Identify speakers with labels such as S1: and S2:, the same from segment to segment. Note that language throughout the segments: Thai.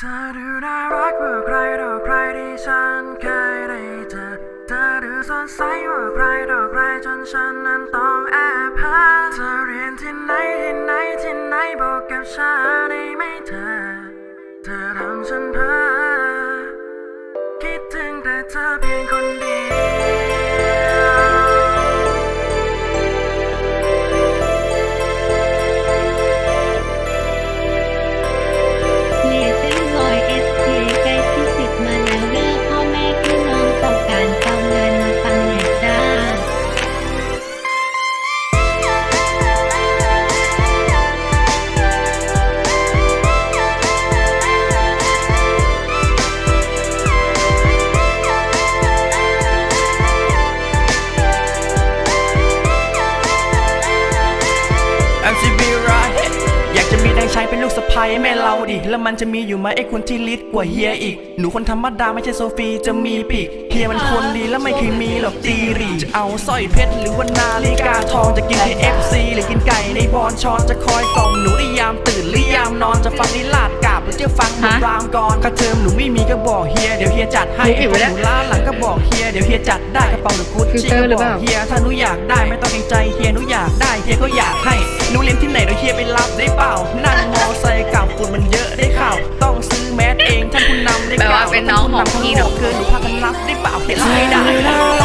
S1: เธอดูน่ารักกว่าใครต่อใครที่ฉันเคยได้เจอ เธอดูสดใสกว่าใครต่อใครจนฉันนั้นต้องแอบหาเธอเรียนที่ไหนที่ไหนที่ไหนบอกกับฉันได้ไหมเธอ เธอทำฉันเพ้อคิดถึงแต่เธอเพียงคนเดียว
S2: MCB right อยากจะมีแดงใช้เป็นลูกสะใภ้แม่เราดิ แล้วมันจะมีอยู่ไหมไอ้คนที่ลิดกว่าเฮียอีก หนูคนธรรมดาไม่ใช่โซฟีจะมีปีก เฮียมันคนดีแล้วไม่เคยมีหรอกตีหรี จะเอาสร้อยเพชรหรือว่านาฬิกาทองจะกิน KFC หรือกินไก่ในบอนชอนจะคอยกล่อมหนูได้ยามตื่นหรือยามนอนจะฟังนิลาดกาบหรือจะฟังหนูรามก่อนค่าเทอมหนูไม่มีก็บอกเฮียเดี๋ยวเฮียจัดให้ไอ้พวกหนูล้าหลังก็บอกเฮียเดี๋ยวเฮียจัดได้กระเป๋าหรือกุชชี่ก็บอกเฮียถ้าหนูอยากได้ไม่ต้องเกรงใจเฮียหนูอยากได้เฮียก็อยากให้ หนูเรียนที่ไหนเดี๋ยวเฮียไปรับได้เปล่า นั่งมอไซค์กลับฝุ่นมันเยอะได้ข่าว ต้องซื้อแมสเองท่านผู้นำได้
S3: แปล
S2: กล่า
S3: ว่าวเป็นน้องของพี่เนอะ
S2: เกินหนูพากันรับได้เปล่าเฮียรับไม่ได้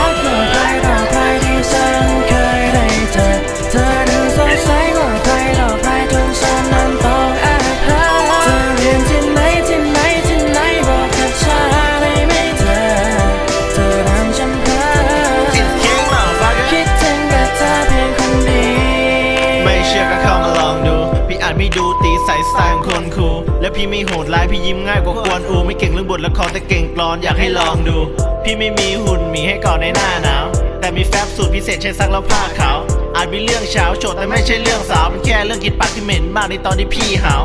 S4: อาจไม่ดูตีใส่สไตล์ของคนคูลและพี่ไม่โหดร้ายพี่ยิ้มง่ายกว่ากวนอูไม่เก่งเรื่องบทละครแต่เก่งกลอนอยากให้ลองดู พี่ไม่มีหุ่นหมีให้ก่อนในหน้าหนาวแต่มีแฟบสูตรพิเศษใช้ซักแล้วผ้าขาวอาจมีเรื่องเช้าโจทย์แต่ไม่ใช่เรื่องสาวเป็นแค่เรื่องกินปากที่เหม็นมากในตอนที่พี่หาว